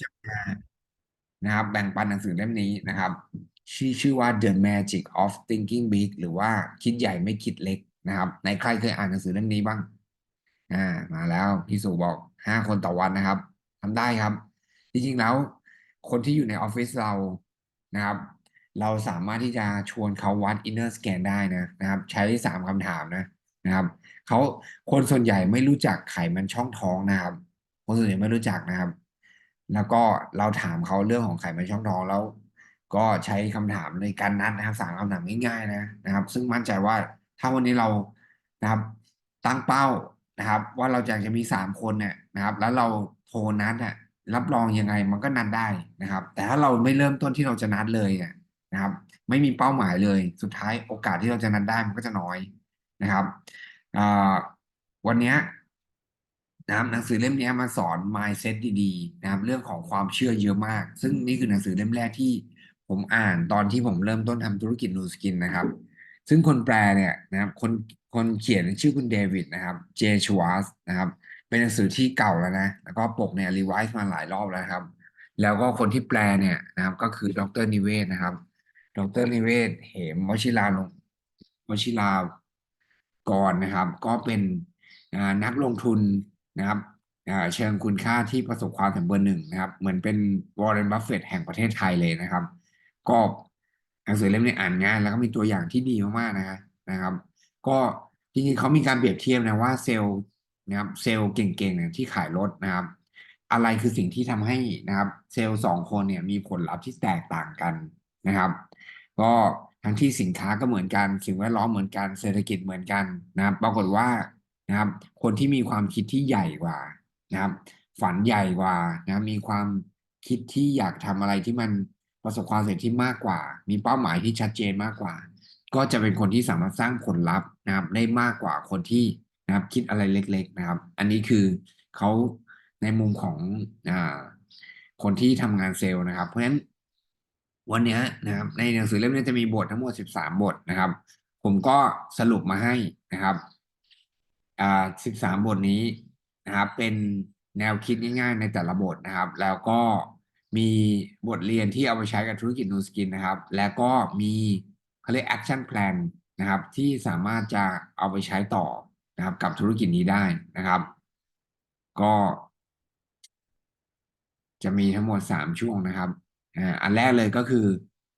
จะมานะครับ แบ่งปันหนังสือเล่มนี้นะครับ ชื่อชื่อว่า The Magic of Thinking Big หรือว่าคิดใหญ่ไม่คิดเล็กนะครับในใครเคยอ่านหนังสือเล่มนี้บ้าง อ่า มาแล้วพี่สุบอกห้าคนต่อวันนะครับทำได้ครับ จริงๆแล้ว คนที่อยู่ในออฟฟิศเรานะครับ เราสามารถที่จะชวนเขาวัด inner scan ได้นะนะครับ ใช้สามคำถามนะนะครับเขาคนส่วนใหญ่ไม่รู้จักไขมันช่องท้องนะครับ คนส่วนใหญ่ไม่รู้จักนะครับ แล้วก็เราถามเขาเรื่องของไขมันช่องท้องแล้ว ก็ใช้คำถามในการนัดนะครับสามคำถามง่ายๆนะนะครับ ซึ่งมั่นใจว่าถ้าวันนี้เรานะครับตั้งเป้านะครับ ว่าเราอยากจะมีสามคนเนี่ยนะครับ แล้วเราโทรนัดเนี่ยรับรองยังไงมันก็นัดได้นะครับ แต่ถ้าเราไม่เริ่มต้นที่เราจะนัดเลยเนี่ยนะครับ ไม่มีเป้าหมายเลย สุดท้ายโอกาสที่เราจะนัดได้มันก็จะน้อยนะครับวันนี้ นะครับหนังสือเล่มนี้มาสอน mindset ดีๆนะครับ เรื่องของความเชื่อเยอะมาก ซึ่งนี่คือหนังสือเล่มแรกที่ผมอ่านตอนที่ผมเริ่มต้นทำธุรกิจนูสกินนะครับ ซึ่งคนแปลเนี่ยนะครับคนคนเขียนชื่อคุณเดวิดนะครับเจชวาสนะครับ เป็นหนังสือที่เก่าแล้วนะ แล้วก็ปกเนี่ยรีไวซ์มาหลายรอบแล้วครับ แล้วก็คนที่แปลเนี่ยนะครับ ก็คือดรนิเวศนะครับ ดรนิเวศเหมวชิราลงวชิรากรนะครับ ก็เป็นนักลงทุน นะครับเชิงคุณค่าที่ประสบความสำเร็จหนึ่งนะครับ เหมือนเป็นวอร์เรนบัฟเฟตแห่งประเทศไทยเลยนะครับ ก็หนังสือเล่มนี้อ่านง่ายแล้วก็มีตัวอย่างที่ดีมากๆนะฮะนะครับ ก็จริงๆเขามีการเปรียบเทียบนะว่าเซลล์นะครับ เซลล์เก่งๆเนี่ยที่ขายรถนะครับ อะไรคือสิ่งที่ทำให้นะครับ เซลล์สองคนเนี่ยมีผลลัพธ์ที่แตกต่างกันนะครับ ก็ทั้งที่สินค้าก็เหมือนกัน สิ่งแวดล้อมเหมือนกันเศรษฐกิจเหมือนกันนะครับ ปรากฏว่า นะครับ คนที่มีความคิดที่ใหญ่กว่านะครับ ฝันใหญ่กว่านะมีความคิดที่อยากทำอะไรที่มันประสบความสำเร็จที่มากกว่า มีเป้าหมายที่ชัดเจนมากกว่า ก็จะเป็นคนที่สามารถสร้างผลลัพธ์นะครับ ได้มากกว่าคนที่นะครับ คิดอะไรเล็ก ๆ นะครับ อันนี้คือเขาในมุมของอ่าคนที่ทำงานเซลล์นะครับ เพราะฉะนั้นวันนี้นะครับ ในหนังสือเล่มนี้จะมีบททั้งหมด 13 บทนะครับ ผมก็สรุปมาให้นะครับ อ่า13บทนี้นะครับ เป็นแนวคิดง่ายๆในแต่ละบทนะครับ แล้วก็มีบทเรียนที่เอาไปใช้กับธุรกิจนูสกินนะครับ แล้วก็มีเขาเรียก action plan นนะครับที่สามารถจะเอาไปใช้ต่อนะครับ กับธุรกิจนี้ได้นะครับ ก็ จะมีทั้งหมดสามช่วงนะครับอ่าอันแรกเลยก็คือ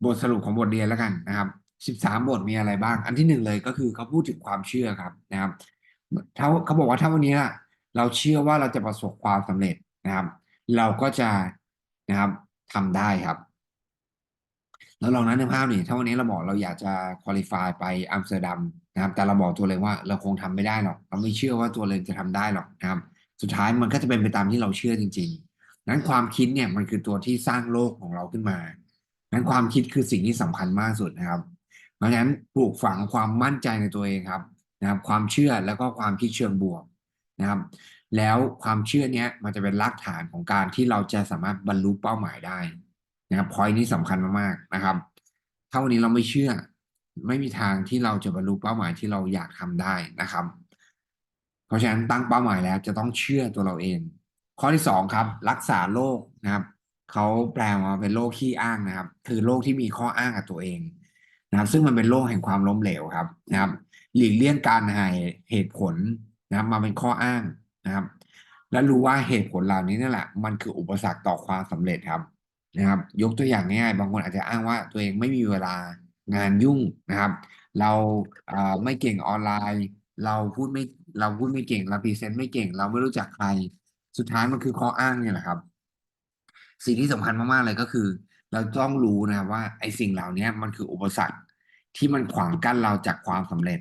บทสรุปของบทเรียนแล้วกันนะครับสิบสามบทมีอะไรบ้าง อันที่หนึ่งเลยก็คือเขาพูดถึงความเชื่อครับนะครับ ถ้าเขาบอกว่าถ้าวันนี้เราเชื่อว่าเราจะประสบความสำเร็จนะครับ เราก็จะนะครับทำได้ครับ แล้วลองนั้นในภาพนี่ถ้าวันนี้เราบอกเราอยากจะคุริฟายไปอัมสเตอร์ดัมนะครับ แต่เราบอกตัวเลยว่าเราคงทำไม่ได้หรอก เราไม่เชื่อว่าตัวเลยจะทำได้หรอกนะครับ สุดท้ายมันก็จะเป็นไปตามที่เราเชื่อจริง ๆ นั้นความคิดเนี่ยมันคือตัวที่สร้างโลกของเราขึ้นมา นั้นความคิดคือสิ่งที่สำคัญมากสุดนะครับ เพราะฉะนั้นปลูกฝังความมั่นใจในตัวเองครับ นะครับความเชื่อแล้วก็ความคิดเชิงบวกนะครับ แล้วความเชื่อเนี้ยมันจะเป็นรากฐานของการที่เราจะสามารถบรรลุเป้าหมายได้นะครับพอยนี้สำคัญมากๆนะครับ ถ้าวันนี้เราไม่เชื่อ ไม่มีทางที่เราจะบรรลุเป้าหมายที่เราอยากทำได้นะครับ เพราะฉะนั้นตั้งเป้าหมายแล้วจะต้องเชื่อตัวเราเอง ข้อที่สองครับ รักษาโรคนะครับเขาแปลมาเป็นโรคขี้อ้างนะครับ คือโรคที่มีข้ออ้างกับตัวเองนะครับ ซึ่งมันเป็นโรคแห่งความล้มเหลวครับนะครับ หลีกเลี่ยงการหาเหตุผลนะครับมาเป็นข้ออ้างนะครับ และรู้ว่าเหตุผลเหล่านี้นั่นแหละมันคืออุปสรรคต่อความสำเร็จครับนะครับ ยกตัวอย่างง่ายๆบางคนอาจจะอ้างว่าตัวเองไม่มีเวลางานยุ่งนะครับ เราเไม่เก่งออนไลน์ เราพูดไม่เราพูดไม่เก่งเราพรีเซนต์ไม่เก่ง เราไม่รู้จักใคร สุดท้ายมันคือข้ออ้างเนี่ยแหละครับ สิ่งที่สำคัญมากๆเลยก็คือ เราต้องรู้นะครับว่าไอ้สิ่งเหล่านี้มันคืออุปสรรคที่มันขวางกั้นเราจากความสำเร็จ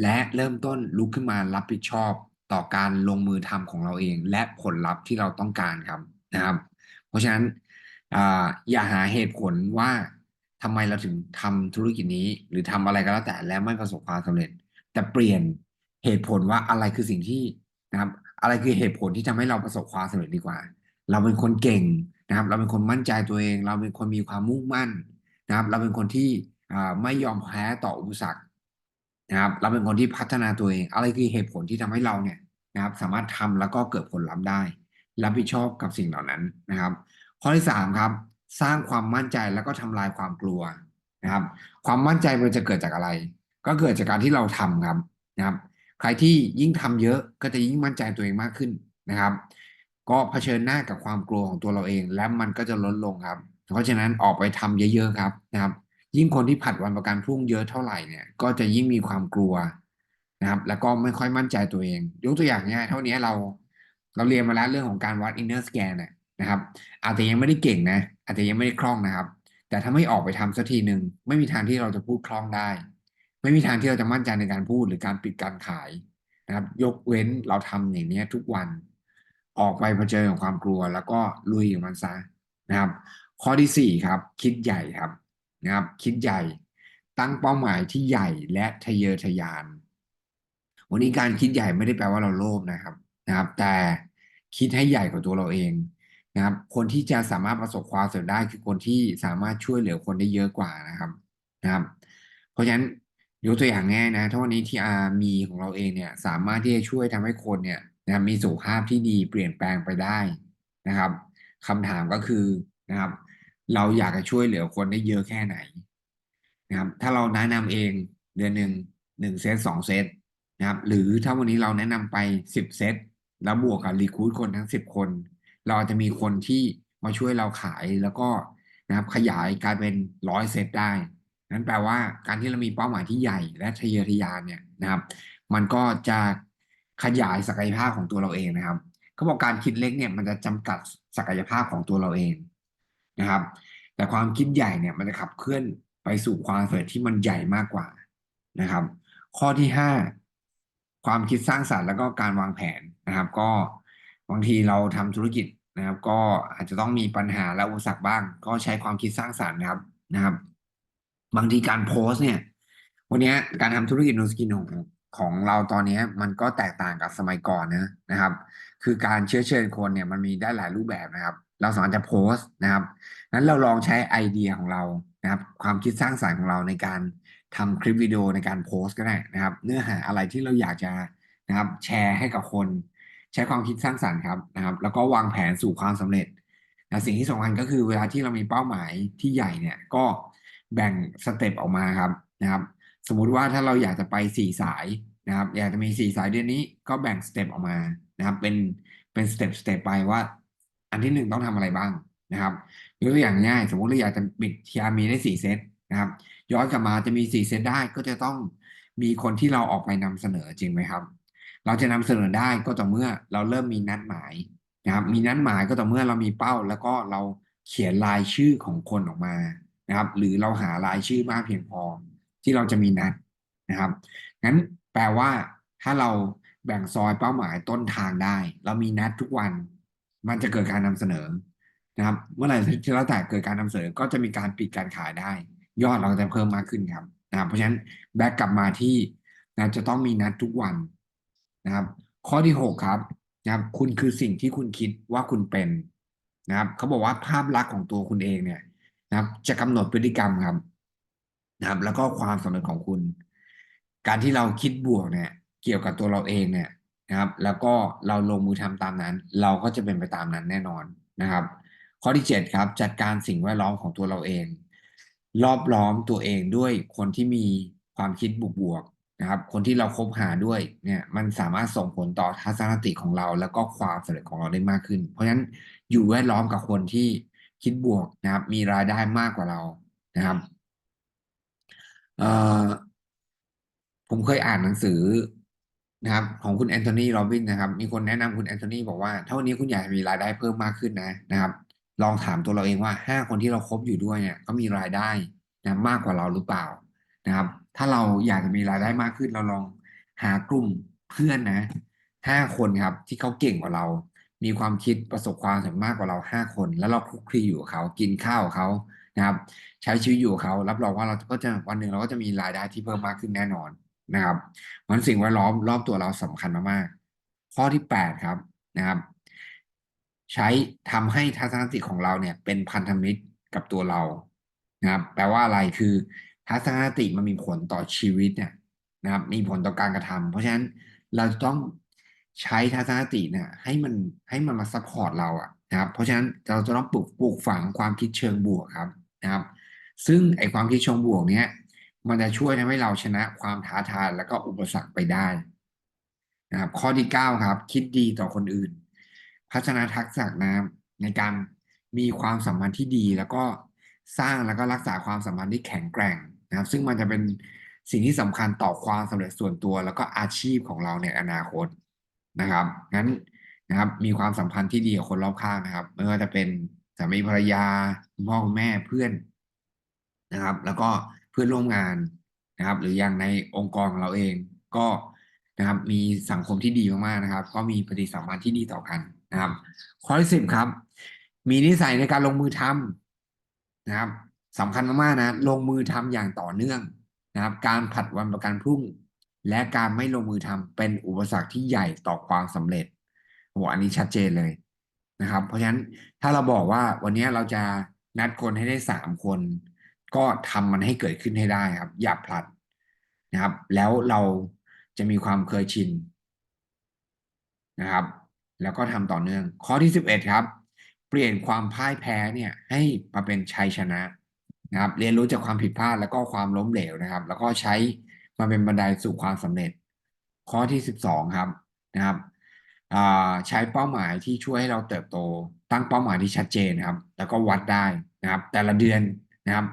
และเริ่มต้นลุกขึ้นมารับผิดชอบต่อการลงมือทำของเราเอง และผลลัพธ์ที่เราต้องการครับนะครับ เพราะฉะนั้นอย่าหาเหตุผลว่าทำไมเราถึงทำธุรกิจนี้ หรือทำอะไรก็แล้วแต่แล้วไม่ประสบความสำเร็จ แต่เปลี่ยนเหตุผลว่าอะไรคือสิ่งที่นะครับ อะไรคือเหตุผลที่ทำให้เราประสบความสำเร็จดีกว่า เราเป็นคนเก่งนะครับ เราเป็นคนมั่นใจตัวเอง เราเป็นคนมีความมุ่งมั่นนะครับ เราเป็นคนที่ไม่ยอมแพ้ต่ออุปสรรค นะครับ เราเป็นคนที่พัฒนาตัวเอง อะไรคือเหตุผลที่ทำให้เราเนี่ยนะครับ สามารถทำแล้วก็เกิดผลลัพธ์ได้ รับผิดชอบกับสิ่งเหล่านั้นนะครับ ข้อที่สามครับ สร้างความมั่นใจแล้วก็ทำลายความกลัวนะครับ ความมั่นใจมันจะเกิดจากอะไร ก็เกิดจากการที่เราทำครับนะครับ ใครที่ยิ่งทำเยอะก็จะยิ่งมั่นใจตัวเองมากขึ้นนะครับ ก็เผชิญหน้ากับความกลัวของตัวเราเอง และมันก็จะลดลงครับ เพราะฉะนั้นออกไปทำเยอะ ๆ ครับนะครับ ยิ่งคนที่ผัดวันประกันพรุ่งเยอะเท่าไหร่เนี่ย ก็จะยิ่งมีความกลัวนะครับ แล้วก็ไม่ค่อยมั่นใจตัวเอง ยกตัวอย่างง่ายเท่านี้เราเราเรียนมาแล้วเรื่องของการวัด inner scan น่ะนะครับ อาจจะยังไม่ได้เก่งนะ อาจจะยังไม่ได้คล่องนะครับ แต่ถ้าไม่ออกไปทำสักทีหนึ่งไม่มีทางที่เราจะพูดคล่องได้ ไม่มีทางที่เราจะมั่นใจในการพูดหรือการปิดการขายนะครับ ยกเว้นเราทำอย่างนี้ทุกวัน ออกไปเผชิญกับความกลัว แล้วก็ลุยกับมันซะนะครับ ข้อที่สี่ครับ คิดใหญ่ครับ นะครับคิดใหญ่ตั้งเป้าหมายที่ใหญ่และทะเยอทะยาน วันนี้การคิดใหญ่ไม่ได้แปลว่าเราโลภนะครับนะครับ แต่คิดให้ใหญ่กว่าตัวเราเองนะครับ คนที่จะสามารถประสบความสำเร็จได้คือคนที่สามารถช่วยเหลือคนได้เยอะกว่านะครับนะครับ เพราะฉะนั้นยกตัวอย่างง่ายนะถ้าวันนี้ที่อามีของเราเองเนี่ยสามารถที่จะช่วยทำให้คนเนี่ยนะมีสุขภาพที่ดีเปลี่ยนแปลงไปได้นะครับคำถามก็คือนะครับ เราอยากจะช่วยเหลือคนได้เยอะแค่ไหนนะครับ ถ้าเราแนะนำเองเดือนหนึ่งหนึ่งเซตสองเซตนะครับ หรือถ้าวันนี้เราแนะนำไปสิบเซตแล้วบวกกับรีคูดคนทั้งสิบคน เราจจะมีคนที่มาช่วยเราขายแล้วก็นะครับขยายกลายเป็นร้อยเซตได้นั้นแปลว่าการที่เรามีเป้าหมายที่ใหญ่และทะเยอทะยานเนี่ยนะครับ มันก็จะขยายศักยภาพของตัวเราเองนะครับเขาบอกการคิดเล็กเนี่ยมันจะจำกัดศักยภาพของตัวเราเอง นะครับ แต่ความคิดใหญ่เนี่ยมันจะขับเคลื่อนไปสู่ความสำเร็จที่มันใหญ่มากกว่านะครับ ข้อที่ห้าความคิดสร้างสรรค์แล้วก็การวางแผนนะครับ ก็บางทีเราทำธุรกิจนะครับ ก็อาจจะต้องมีปัญหาและอุปสรรคบ้าง ก็ใช้ความคิดสร้างสรรค์นะครับนะครับ บางทีการโพสต์เนี่ย วันนี้การทำธุรกิจนูสกินของของเราตอนนี้มันก็แตกต่างกับสมัยก่อนนะนะครับ คือการเชื้อเชิญคนเนี่ยมันมีได้หลายรูปแบบนะครับ เราสามารถจะโพสต์นะครับนั้นเราลองใช้ไอเดียของเรานะครับ ความคิดสร้างสรรค์ของเราในการทำคลิปวิดีโอในการโพสต์ก็ได้นะครับ เนื้อหาอะไรที่เราอยากจะนะครับ แชร์ให้กับคน ใช้ความคิดสร้างสรรค์ครับนะครับ แล้วก็วางแผนสู่ความสำเร็จนะสิ่งที่สำคัญก็คือเวลาที่เรามีเป้าหมายที่ใหญ่เนี่ยก็แบ่งสเต็ปออกมาครับนะครับ สมมุติว่าถ้าเราอยากจะไปสี่สายนะครับ อยากจะมีสี่สายเดือนนี้ก็แบ่งสเต็ปออกมานะครับ เป็นเป็นสเต็ปสเต็ปไปว่า อันที่หนึ่งต้องทำอะไรบ้างนะครับยกตัวอย่างง่าย สมมติเราอยากจะปิดทีอาร์มีได้สี่เซตนะครับ ย้อนกลับมาจะมีสี่เซตได้ก็จะต้องมีคนที่เราออกไปนำเสนอจริงไหมครับ เราจะนำเสนอได้ก็ต่อเมื่อเราเริ่มมีนัดหมายนะครับ มีนัดหมายก็ต่อเมื่อเรามีเป้า แล้วก็เราเขียนรายชื่อของคนออกมานะครับ หรือเราหารายชื่อมากเพียงพอที่เราจะมีนัดนะครับงั้นแปลว่าถ้าเราแบ่งซอยเป้าหมายต้นทางได้ เรามีนัดทุกวัน มันจะเกิดการนำเสนอนะครับ เมื่อไหร่ที่เราแต่เกิดการนำเสนอก็จะมีการปิดการขายได้ ยอดเราจะเพิ่มมากขึ้นครับนะครับเพราะฉะนั้นแบ็กกลับมาที่นะจะต้องมีนัดทุกวันนะครับ ข้อที่หกครับนะครับ คุณคือสิ่งที่คุณคิดว่าคุณเป็นนะครับเขาบอกว่าภาพลักษณ์ของตัวคุณเองเนี่ยนะครับ จะกำหนดพฤติกรรมครับนะครับ แล้วก็ความสำเร็จของคุณ การที่เราคิดบวกเนี่ย เกี่ยวกับตัวเราเองเนี่ย นะครับ แล้วก็เราลงมือทำตามนั้น เราก็จะเป็นไปตามนั้นแน่นอนนะครับ ข้อที่เจ็ดครับ จัดการสิ่งแวดล้อมของตัวเราเอง รอบล้อมตัวเองด้วยคนที่มีความคิดบวกๆนะครับ คนที่เราคบหาด้วยเนี่ยมันสามารถส่งผลต่อทัศนคติของเรา แล้วก็ความสำเร็จของเราได้มากขึ้น เพราะฉะนั้นอยู่แวดล้อมกับคนที่คิดบวกนะครับ มีรายได้มากกว่าเรานะครับผมเคยอ่านหนังสือ นะครับของคุณแอนโทนีโรบินนะครับ มีคนแนะนำคุณแอนโทนีบอกว่าถ้าวันนี้คุณอยากมีรายได้เพิ่มมากขึ้นนะนะครับ ลองถามตัวเราเองว่าห้าคนที่เราคบอยู่ด้วยเนี่ยเขามีรายได้นะมากกว่าเราหรือเปล่านะครับ ถ้าเราอยากจะมีรายได้มากขึ้นเราลองหากลุ่มเพื่อนนะห้าคนครับ ที่เขาเก่งกว่าเรา มีความคิดประสบความสำเร็จมากกว่าเราห้าคน แล้วเราคุกคีอยู่กับเขากินข้าวเขานะครับ ใช้ชีวิตอยู่กับเขารับรองว่าเราก็จะวันหนึ่งเราก็จะมีรายได้ที่เพิ่มมากขึ้นแน่นอน นะครับมันสิ่งแวดล้อมรอบตัวเราสำคัญมากๆ ข้อที่แปดครับนะครับ ใช้ทำให้ทัศนคติของเราเนี่ย เป็นพันธมิตรกับตัวเรานะครับ แปลว่าอะไรคือ ทัศนคติมันมีผลต่อชีวิตเนี่ยนะครับ มีผลต่อการกระทำเพราะฉะนั้นเราต้องใช้ทัศนคติเนี่ยให้มันให้มันมาซัพพอร์ตเราอะนะครับ เพราะฉะนั้นเราจะต้องปลูกปลูกฝังความคิดเชิงบวกครับนะครับ ซึ่งไอความคิดเชิงบวกเนี้ย มันจะช่วยทำให้เราชนะความท้าทายแล้วก็อุปสรรคไปได้นะครับ ข้อที่เก้าครับ คิดดีต่อคนอื่น พัฒนาทักษะนะในการมีความสัมพันธ์ที่ดี แล้วก็สร้างแล้วก็รักษาความสัมพันธ์ที่แข็งแกร่งนะครับ ซึ่งมันจะเป็นสิ่งที่สำคัญต่อความสำเร็จส่วนตัว แล้วก็อาชีพของเราในอนาคตนะครับงั้นนะครับ มีความสัมพันธ์ที่ดีกับคนรอบข้างนะครับไม่ว่าจะเป็นสามีภรรยาคุณพ่อคุณแม่เพื่อนนะครับ แล้วก็ พื่อนร่วมงานนะครับ หรืออย่างในองค์กรของเราเองก็นะครับ มีสังคมที่ดีมากๆนะครับ ก็มีปฏิสัมพันธ์ที่ดีต่อกันนะครับ ข้อที่สิบครับ มีนิสัยในการลงมือทำนะครับสำคัญมากๆนะ ลงมือทำอย่างต่อเนื่องนะครับ การผัดวันประกันพรุ่ง และการไม่ลงมือทำเป็นอุปสรรคที่ใหญ่ต่อความสำเร็จโอ้อันนี้ชัดเจนเลยนะครับ เพราะฉะนั้นถ้าเราบอกว่าวันนี้เราจะนัดคนให้ได้สามคน ก็ทำมันให้เกิดขึ้นให้ได้ครับ อย่าผลัดนะครับ แล้วเราจะมีความเคยชินนะครับ แล้วก็ทำต่อเนื่อง ข้อที่สิบเอ็ดครับ เปลี่ยนความพ่ายแพ้เนี่ย ให้มาเป็นชัยชนะนะครับ เรียนรู้จากความผิดพลาดแล้วก็ความล้มเหลวนะครับ แล้วก็ใช้มาเป็นบันไดสู่ความสำเร็จ ข้อที่สิบสองครับนะครับใช้เป้าหมายที่ช่วยให้เราเติบโต ตั้งเป้าหมายที่ชัดเจนครับ แล้วก็วัดได้นะครับ แต่ละเดือน นะครับ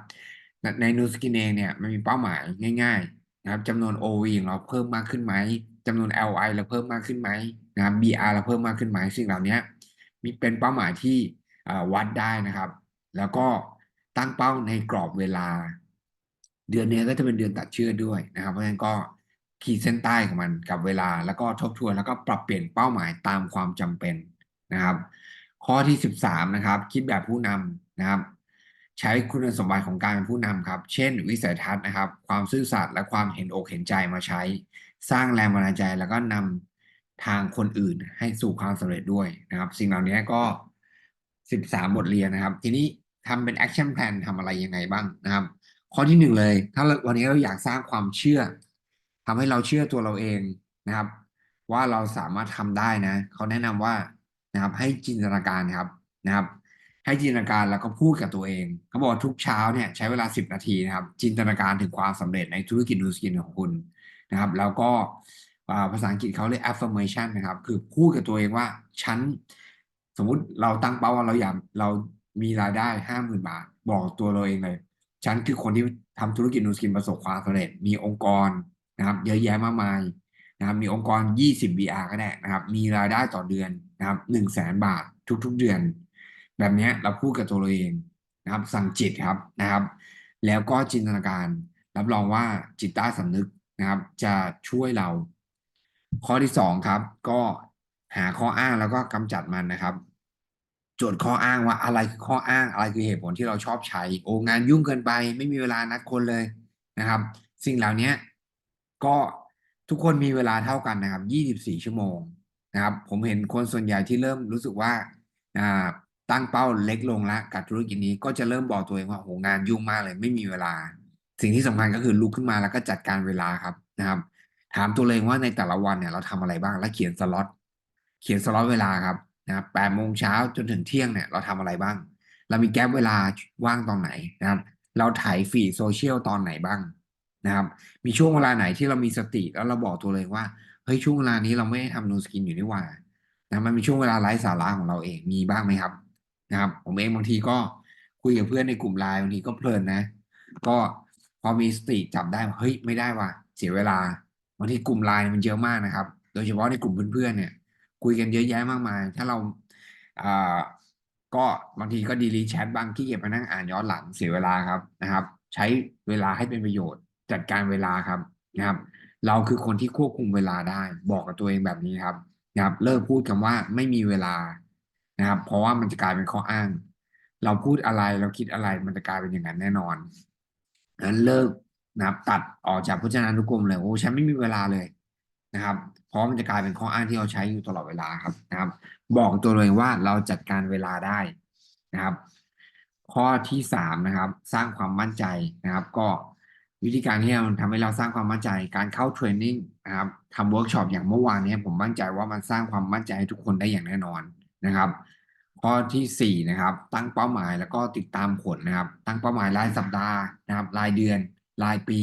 ในนูสกินเองเนี่ยมันมีเป้าหมายง่าย ๆ นะครับจำนวน OV ของเราเพิ่มมากขึ้นไหมจำนวน LI เราเพิ่มมากขึ้นไหมนะครับ BR เราเพิ่มมากขึ้นไหมสิ่งเหล่านี้มีเป็นเป้าหมายที่วัดได้นะครับ แล้วก็ตั้งเป้าในกรอบเวลา เดือนนี้ก็จะเป็นเดือนตัดเชือด้วยนะครับ เพราะฉะนั้นก็ขีดเส้นใต้ของมันกับเวลา แล้วก็ทบทวนแล้วก็ปรับเปลี่ยนเป้าหมายตามความจำเป็นนะครับ ข้อที่สิบสามนะครับ คิดแบบผู้นำนะครับ ใช้คุณสมบัติของการเป็นผู้นำครับ เช่น วิสัยทัศน์นะครับ ความซื่อสัตย์และความเห็นอกเห็นใจมาใช้ สร้างแรงบันดาลใจแล้วก็นำทางคนอื่นให้สู่ความสำเร็จด้วยนะครับ สิ่งเหล่านี้ก็สิบสาบทเรียนนะครับ ทีนี้ทำเป็นแอคชั่นแพลนทำอะไรยังไงบ้างนะครับ ข้อที่หนึ่งเลย ถ้าวันนี้เราอยากสร้างความเชื่อทำให้เราเชื่อตัวเราเองนะครับ ว่าเราสามารถทำได้นะ เขาแนะนำว่านะครับ ให้จินตนาการครับนะครับ ให้จินตนาการแล้วก็พูดกับตัวเองเขาบอกทุกเช้าเนี่ยใช้เวลาสิบนาทีนะครับ จินตนาการถึงความสำเร็จในธุรกิจดูสกินของคุณนะครับ แล้วก็ภาษาอังกฤษเขาเรียก affirmation นะครับ คือพูดกับตัวเองว่าฉันสมมุติเราตั้งเป้าว่าเราอยากเรามีรายได้ห้าหมื่นบาท บอกตัวเราเองเลย ฉันคือคนที่ทำธุรกิจนูสกินประสบความสำเร็จ มีองค์กรนะครับ เยอะแยะมากมายนะครับ มีองค์กร 20 BR ก็ได้นะครับ มีรายได้ต่อเดือนนะครับ1 0 0 0 0แสนบาททุกๆเดือน แบบนี้เราพูดกับตัวเราเองนะครับ สั่งจิตครับนะครับ แล้วก็จินตนาการ รับรองว่าจิตใต้สำนึกนะครับ จะช่วยเรา ข้อที่สองครับ ก็หาข้ออ้างแล้วก็กำจัดมันนะครับโจทย์ข้ออ้างว่าอะไรคือข้ออ้างอะไรคือเหตุผลที่เราชอบใช้ โอ้งานยุ่งเกินไป ไม่มีเวลานัดคนเลยนะครับ สิ่งเหล่านี้ก็ทุกคนมีเวลาเท่ากันนะครับ 24 ชั่วโมงนะครับ ผมเห็นคนส่วนใหญ่ที่เริ่มรู้สึกว่า ตั้งเป้าเล็กลงแล้วกับธุรกิจนี้ก็จะเริ่มบอกตัวเองว่าโอ้งานยุ่งมากเลยไม่มีเวลา สิ่งที่สำคัญก็คือลุกขึ้นมาแล้วก็จัดการเวลาครับนะครับ ถามตัวเองว่าในแต่ละวันเนี่ยเราทำอะไรบ้างแล้วเขียนสล็อตเขียนสล็อตเวลาครับนะครับแปดโมงเช้าจนถึงเที่ยงเนี่ยเราทำอะไรบ้าง เรามีแก๊ปเวลาว่างตอนไหนนะครับ เราถ่ายฟีดโซเชียลตอนไหนบ้างนะครับ มีช่วงเวลาไหนที่เรามีสติแล้วเราบอกตัวเลยว่าเฮ้ยช่วงเวลานี้เราไม่ได้ทำนูสกินอยู่นี่ว่านะมันมีช่วงเวลาไร้สาระของเราเองมีบ้างไหมครับ นะครับ ผมเองบางทีก็คุยกับเพื่อนในกลุ่มไลน์บางทีก็เพลินนะ ก็พอมีสติจับได้เฮ้ยไม่ได้ว่ะเสียเวลาบางทีกลุ่มไลน์มันเยอะมากนะครับ โดยเฉพาะในกลุ่มเพื่อนๆเนี่ย คุยกันเยอะแยะมากมาย ถ้าเราอ่าก็บางทีก็ดีลีแชทบางที่เก็บมานั่งอ่านย้อนหลังเสียเวลาครับนะครับ ใช้เวลาให้เป็นประโยชน์ จัดการเวลาครับนะครับ เราคือคนที่ควบคุมเวลาได้ บอกกับตัวเองแบบนี้ครับนะครับ เลิกพูดคำว่าไม่มีเวลา นะครับ เพราะว่ามันจะกลายเป็นข้ออ้าง เราพูดอะไรเราคิดอะไรมันจะกลายเป็นอย่างนั้นแน่นอนนั้นเลิกนะครับ ตัดออกจากพจนานุกรมเลยโอ้ฉันไม่มีเวลาเลยนะครับ เพราะมันจะกลายเป็นข้ออ้างที่เราใช้อยู่ตลอดเวลาครับนะครับ บอกตัวเองว่าเราจัดการเวลาได้นะครับ ข้อที่สามนะครับ สร้างความมั่นใจนะครับ ก็วิธีการที่มันทำให้เราสร้างความมั่นใจ การเข้าเทรนนิ่งนะครับทำเวิร์กช็อปอย่างเมื่อวานนี้ผมมั่นใจว่ามันสร้างความมั่นใจให้ทุกคนได้อย่างแน่นอน นะครับ ข้อที่สี่นะครับ ตั้งเป้าหมายแล้วก็ติดตามผลนะครับ ตั้งเป้าหมายรายสัปดาห์นะครับ รายเดือน รายปี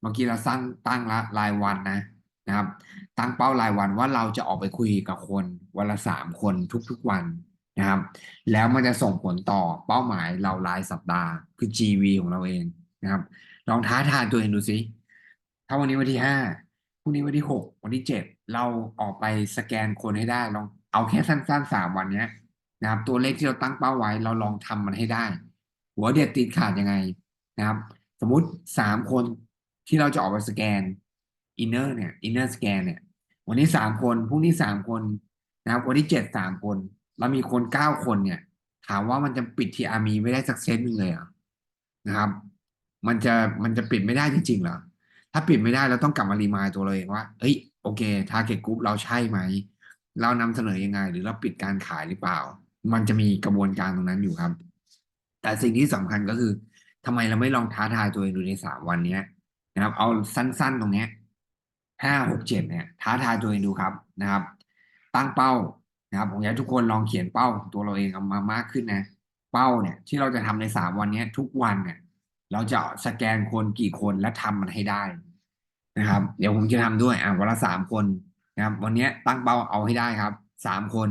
เมื่อกี้เราสร้างตั้งละรายวันนะนะครับ ตั้งเป้ารายวันว่าเราจะออกไปคุยกับคนวันละสามคนทุกๆวันนะครับ แล้วมันจะส่งผลต่อเป้าหมายเรารายสัปดาห์ คือ GV ของเราเองนะครับ ลองท้าทายตัวเองดูสิถ้าวันนี้วันที่ห้าพรุ่งนี้วันที่หกวันที่เจ็ดเราออกไปสแกนคนให้ได้ลอง เอาแค่สั้นๆสามวันเนี้ยนะครับ ตัวเลขที่เราตั้งเป้าไว้ เราลองทำมันให้ได้ หัวเด็ดติดขาดยังไงนะครับ สมมุติสามคนที่เราจะออกไปสแกนอินเนอร์เนี่ยอินเนอร์สแกนเนี่ย วันนี้สามคนพรุ่งนี้สามคนนะครับ วันที่เจ็ดสามคน เรามีคนเก้าคนเนี่ย ถามว่ามันจะปิดทีอาร์มีไม่ได้สักเซตหนึ่งเลยเหรอนะครับ มันจะมันจะปิดไม่ได้จริงๆเหรอถ้าปิดไม่ได้เราต้องกลับมารีมายตัวเราเองว่าเฮ้ย โอเคทาร์เก็ตกรุ๊ปเราใช่ไหม เรานำเสนอยังไง หรือเราปิดการขายหรือเปล่า มันจะมีกระบวนการตรงนั้นอยู่ครับ แต่สิ่งที่สำคัญก็คือทำไมเราไม่ลองท้าทายตัวเองดูในสามวันเนี้ยนะครับ เอาสั้น ๆ ตรงเนี้ยห้าหกเจ็ดเนี่ย ท้าทายตัวเองดูครับนะครับ ตั้งเป้านะครับผมอยากให้ทุกคนลองเขียนเป้าตัวเราเองเอามามากขึ้นนะ เป้าเนี่ย ที่เราจะทำในสามวันเนี้ย ทุกวันเนี่ย เราจะสแกนคนกี่คนและทำมันให้ได้นะครับ เดี๋ยวผมจะทำด้วยอะวันละสามคน นะครับ วันนี้ตั้งเป้าเอาให้ได้ครับสามคน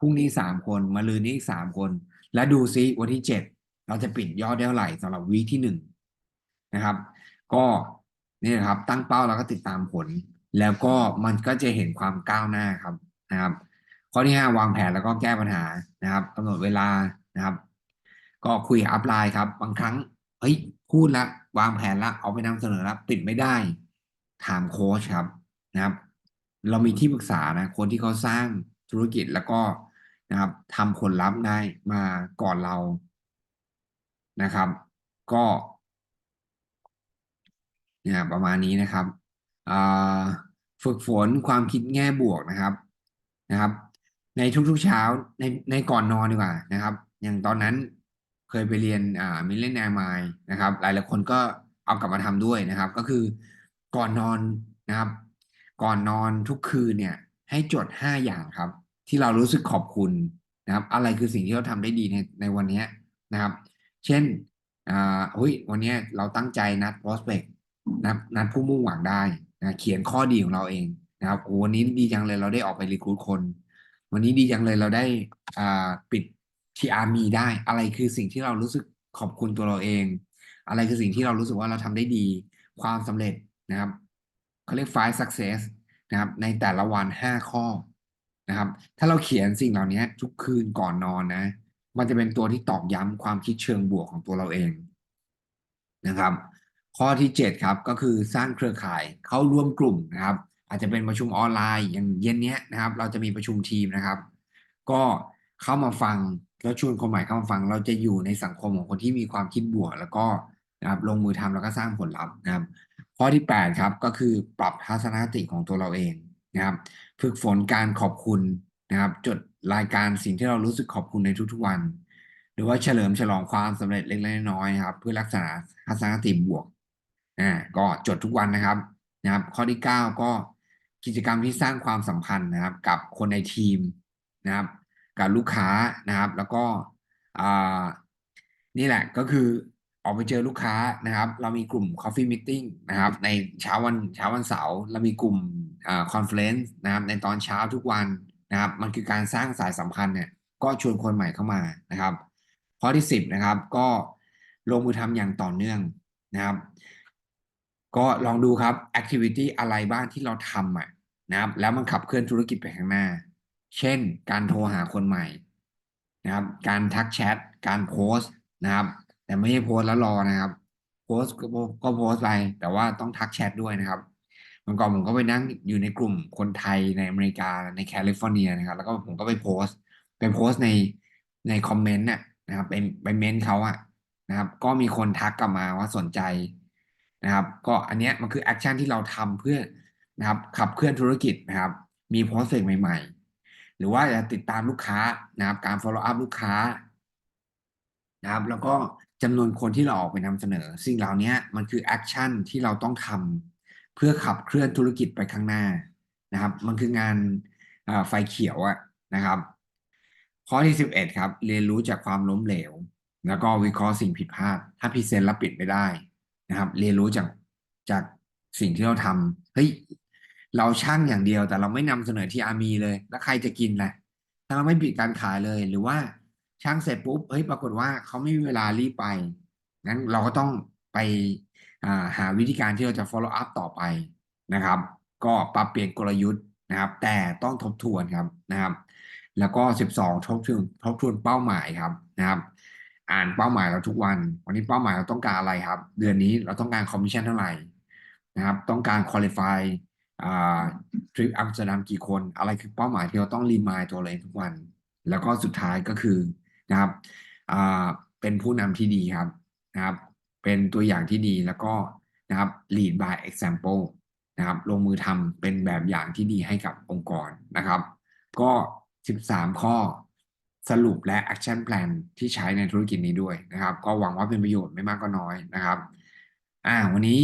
พรุ่งนี้สามคนมาลืนนี้อีกสามคน แล้วดูซิวันที่เจ็ดเราจะปิดยอดได้เท่าไหร่สำหรับวีที่หนึ่งนะครับ ก็นี่นะครับ ตั้งเป้าแล้วก็ติดตามผล แล้วก็มันก็จะเห็นความก้าวหน้าครับนะครับ ข้อที่ห้าวางแผนแล้วก็แก้ปัญหานะครับกำหนดเวลานะครับ ก็คุยอัพไลน์ครับ บางครั้งเฮ้ยพูดละวางแผนละเอาไปนำเสนอละปิดไม่ได้ ถามโค้ชครับนะครับ เรามีที่ปรึกษานะคนที่เขาสร้างธุรกิจแล้วก็นะครับทำผลลัพธ์ได้มาก่อนเรานะครับ ก็เนี่ยประมาณนี้นะครับอ่าฝึกฝนความคิดแง่บวกนะครับนะครับ ในทุกๆเช้าในในก่อนนอนดีกว่านะครับ อย่างตอนนั้นเคยไปเรียนอ่ามิเลนแนมายนะครับ หลายหลายคนก็เอากลับมาทำด้วยนะครับ ก็คือก่อนนอนนะครับ ก่อนนอนทุกคืนเนี่ย ให้จดห้าอย่างครับ ที่เรารู้สึกขอบคุณนะครับ อะไรคือสิ่งที่เราทำได้ดีในในวันนี้นะครับ เช่นอ่าเฮ้ยวันนี้เราตั้งใจนัด prospect นัดนัดผู้มุ่งหวังได้นะเขียนข้อดีของเราเองนะครับโอ้วันนี้ดีจังเลยเราได้ออกไปรีคูดคน วันนี้ดีจังเลยเราได้อ่าปิดทีอาร์มีได้ อะไรคือสิ่งที่เรารู้สึกขอบคุณตัวเราเอง อะไรคือสิ่งที่เรารู้สึกว่าเราทำได้ดี ความสำเร็จนะครับ เขาเรียก five success นะครับ ในแต่ละวันห้าข้อนะครับ ถ้าเราเขียนสิ่งเหล่านี้ทุกคืนก่อนนอนนะ มันจะเป็นตัวที่ตอกย้ำความคิดเชิงบวกของตัวเราเองนะครับ ข้อที่เจ็ดครับก็คือสร้างเครือข่ายเข้าร่วมกลุ่มนะครับ อาจจะเป็นประชุมออนไลน์อย่างเย็นเนี้ยนะครับ เราจะมีประชุมทีมนะครับ ก็เข้ามาฟังแล้วชวนคนใหม่เข้ามาฟัง เราจะอยู่ในสังคมของคนที่มีความคิดบวก แล้วก็นะครับลงมือทำแล้วก็สร้างผลลัพธ์นะครับ ข้อที่แปดครับก็คือปรับทัศนคติของตัวเราเองนะครับ ฝึกฝนการขอบคุณนะครับ จดรายการสิ่งที่เรารู้สึกขอบคุณในทุกๆวัน หรือว่าเฉลิมฉลองความสำเร็จเล็กๆน้อยๆครับ เพื่อรักษาทัศนคติบวกอ่าก็จดทุกวันนะครับนะครับ ข้อที่เก้าก็กิจกรรมที่สร้างความสัมพันธ์นะครับ กับคนในทีมนะครับ กับลูกค้านะครับ แล้วก็อ่านี่แหละก็คือ ออกไปเจอลูกค้านะครับ เรามีกลุ่ม Coffee Meeting นะครับ ในเช้าวันเช้าวันเสาร์เรามีกลุ่มอ่า Conference นะครับ ในตอนเช้าทุกวันนะครับ มันคือการสร้างสายสัมพันธ์เนี่ยก็ชวนคนใหม่เข้ามานะครับข้อที่สิบนะครับ ก็ลงมือทำอย่างต่อเนื่องนะครับ ก็ลองดูครับ activity อะไรบ้างที่เราทำอะนะครับ แล้วมันขับเคลื่อนธุรกิจไปข้างหน้า เช่น การโทรหาคนใหม่นะครับ การทักแชทการโพสต์นะครับ แต่ไม่ใช่โพสแล้วรอนะครับ โพสก็โพสไป แต่ว่าต้องทักแชทด้วยนะครับเมื่อก่อนผมก็ไปนั่งอยู่ในกลุ่มคนไทยในอเมริกาในแคลิฟอร์เนียนะครับ แล้วก็ผมก็ไปโพสไปโพสในในคอมเมนต์เนี่ยนะครับไปไปเมนต์เขาอะนะครับ ก็มีคนทักกลับมาว่าสนใจนะครับ ก็อันเนี้ยมันคือแอคชั่นที่เราทำเพื่อนะครับขับเคลื่อนธุรกิจนะครับ มีโปรเซสใหม่ ๆ หรือว่าจะติดตามลูกค้านะครับ การ follow up ลูกค้านะครับ แล้วก็ จำนวนคนที่เราออกไปนำเสนอ สิ่งเหล่านี้มันคือแอคชั่นที่เราต้องทำเพื่อขับเคลื่อนธุรกิจไปข้างหน้านะครับ มันคืองานไฟเขียวอะนะครับ ข้อที่สิบเอ็ดครับ เรียนรู้จากความล้มเหลว แล้วก็วิเคราะห์สิ่งผิดพลาด ถ้าพรีเซนต์แล้วปิดไม่ได้นะครับ เรียนรู้จากจากสิ่งที่เราทำเฮ้ยเราช่างอย่างเดียวแต่เราไม่นำเสนอที่อามีเลย แล้วใครจะกินล่ะถ้าเราไม่ปิดการขายเลยหรือว่า ช่างเสร็จปุ๊บเฮ้ยปรากฏว่าเขาไม่มีเวลารีบไปงั้นเราก็ต้องไปหาวิธีการที่เราจะ follow up ต่อไปนะครับ ก็ปรับเปลี่ยนกลยุทธ์นะครับ แต่ต้องทบทวนครับนะครับ แล้วก็สิบสองทบทวนทบทวนเป้าหมายครับนะครับ อ่านเป้าหมายเราทุกวัน วันนี้เป้าหมายเราต้องการอะไรครับ เดือนนี้เราต้องการคอมมิชชั่นเท่าไหร่นะครับ ต้องการคุริฟายทริปอัมสเตอร์ดัมกี่คน อะไรคือเป้าหมายที่เราต้องรีมายตัวเราเองทุกวัน แล้วก็สุดท้ายก็คือ นะครับเป็นผู้นำที่ดีครับนะครับ เป็นตัวอย่างที่ดีแล้วก็นะครับ lead by example นะครับลงมือทำเป็นแบบอย่างที่ดีให้กับองค์กรนะครับ ก็ 13 ข้อสรุปและ action plan ที่ใช้ในธุรกิจนี้ด้วยนะครับ ก็หวังว่าเป็นประโยชน์ไม่มากก็น้อยนะครับอ่าวันนี้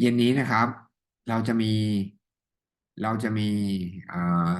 เย็นนี้นะครับ เราจะมีเราจะมีอ่า